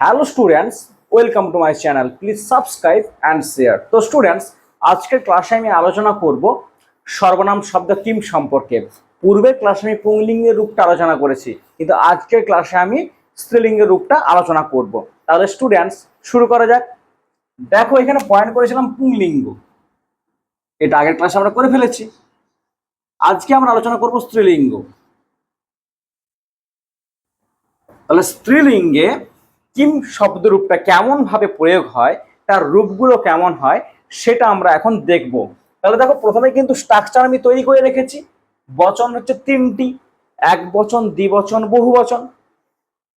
Hello students welcome to my channel please subscribe and share তো students আজকের ক্লাসে আমি আলোচনা করব সর্বনাম শব্দ কিম সম্পর্কে। পূর্বের ক্লাসে আমি পুংলিঙ্গের রূপটা আলোচনা করেছি, কিন্তু আজকের ক্লাসে আমি স্ত্রীলিঙ্গের রূপটা আলোচনা করব। তাহলে স্টুডেন্টস শুরু করা যাক। দেখো, এখানে পয়েন্ট করেছিলাম পুংলিঙ্গ। এটা আগের ক্লাসে আমরা করে ফেলেছি। আজকে আমরা আলোচনা করব স্ত্রীলিঙ্গ। তাহলে, স্ত্রীলিঙ্গে কিম শব্দরূপটা কেমন ভাবে প্রয়োগ হয়, তার রূপগুলো কেমন হয়, সেটা আমরা এখন দেখব। তাহলে দেখো, প্রথমে কিন্তু স্ট্রাকচার আমি তৈরি করে রেখেছি। বচন হচ্ছে তিনটি, এক বচন দ্বিবচন বহু বচন।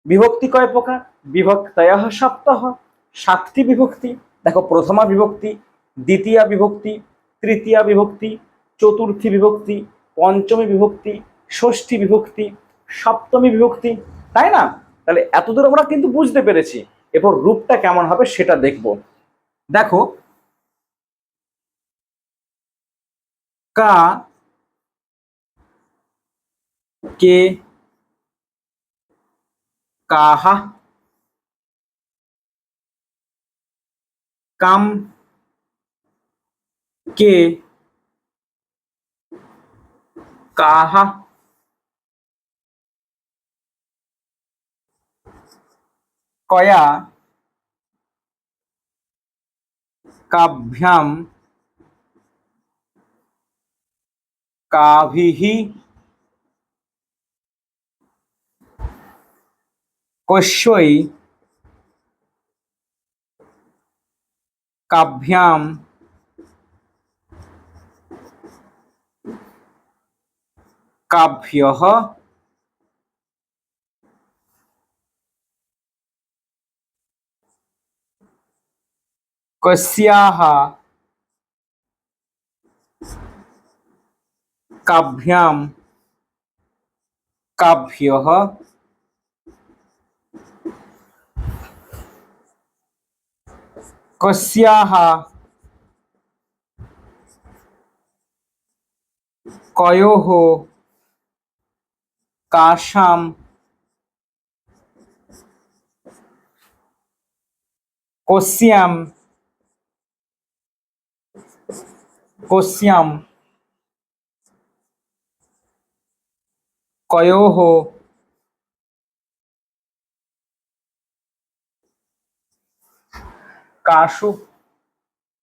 বিভক্তি কয় প্রকার? বিভক্তয় সপ্তাহ, সাতটি বিভক্তি। দেখো, প্রথমা বিভক্তি, দ্বিতীয় বিভক্তি, তৃতীয়া বিভক্তি, চতুর্থী বিভক্তি, পঞ্চমী বিভক্তি, ষষ্ঠী বিভক্তি, সপ্তমী বিভক্তি, তাই না? তাহলে এতদূর আমরা কিন্তু বুঝতে পেরেছি এরপর রূপটা কেমন হবে সেটা দেখব। দেখো, কা কে কাহা কাম কে কাহা কয়া কাভ্যাম কাভিः কস্যৈ কাভ্যাম কাভ্যः कस्याः काभ्यां काभ्यः कस्याः कयोः कस्यां কস্যাম কয়োহ কাশু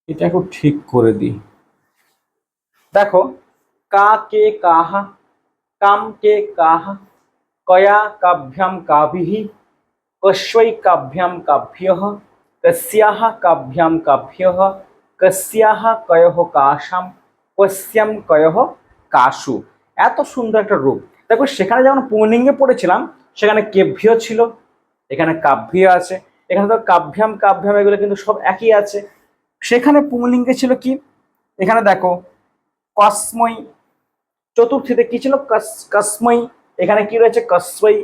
এটা একটু ঠিক করে দিই দেখো কা কে কাহা কাম কে কাহা কয়া কাভ্যাম কাভিः কস্যৈ কাভ্যাম কাভ্যः কস্যাহ কাভ্যাম কাভ্যः কস্যাহ কয়হ কাশাম কস্যাম কয়হ কাশু এত সুন্দর একটা রূপ দেখো সেখানে যেমন পুংলিঙ্গে পড়েছিলাম সেখানে কেভ্য ছিল এখানে কাভ্য আছে এখানে তো কাভ্যাম কাভ্যাম এগুলো কিন্তু সব একই আছে সেখানে পুংলিঙ্গে ছিল কি এখানে দেখো কসমই চতুর্থীতে কি ছিল? কস- কসমই এখানে কি রয়েছে? কস্মই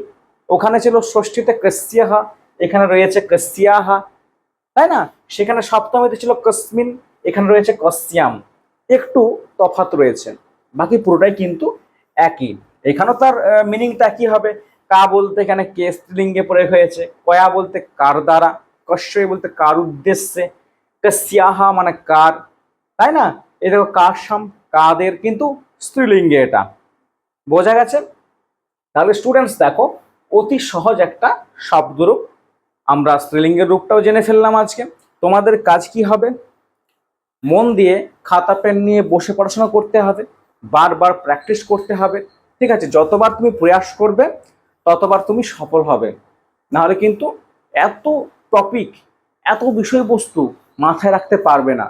ওখানে ছিল ষষ্ঠীতে কস্যাহা এখানে রয়েছে কস্যাহা তাই না? সেখানে সপ্তমীতে ছিল কসমিন, এখানে রয়েছে কস্যাম। একটু তফাৎ রয়েছে। বাকি পুরোটাই কিন্তু একই। এখানেও তার মিনিংটা কি হবে? কা বলতে এখানে কে স্ত্রীলিঙ্গে প্রয়োগ হয়েছে, কয়া বলতে কার দ্বারা, কশ্যই বলতে কার উদ্দেশ্যে, কস্যাহা মানে কার, তাই না? এই দেখো কাশাম কাদের কিন্তু স্ত্রীলিঙ্গে এটা। বোঝা গেছে? তাহলে স্টুডেন্টস দেখো, অতি সহজ একটা শব্দরূপ আমরা স্ত্রীলিঙ্গের রূপটাও জেনে ফেললাম আজকে। তোমাদের কাজ কি হবে? মন দিয়ে খাতা, পেন নিয়ে বসে পড়াশোনা করতে হবে, বারবার প্র্যাকটিস করতে হবে, ঠিক আছে? যতবার তুমি প্রয়াস করবে, ততবার তুমি সফল হবে। নাহলে কিন্তু এত টপিক এত বিষয়বস্তু মাথায় রাখতে পারবে না।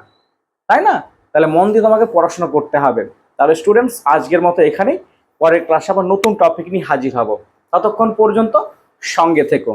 তাই না? তাহলে মন দিয়ে তোমাকে পড়াশোনা করতে হবে। তাহলে স্টুডেন্টস আজকের মতো এখানেই। পরের ক্লাসে আবার নতুন টপিক নিয়ে হাজির হব। ততক্ষণ পর্যন্ত সঙ্গে থেকো।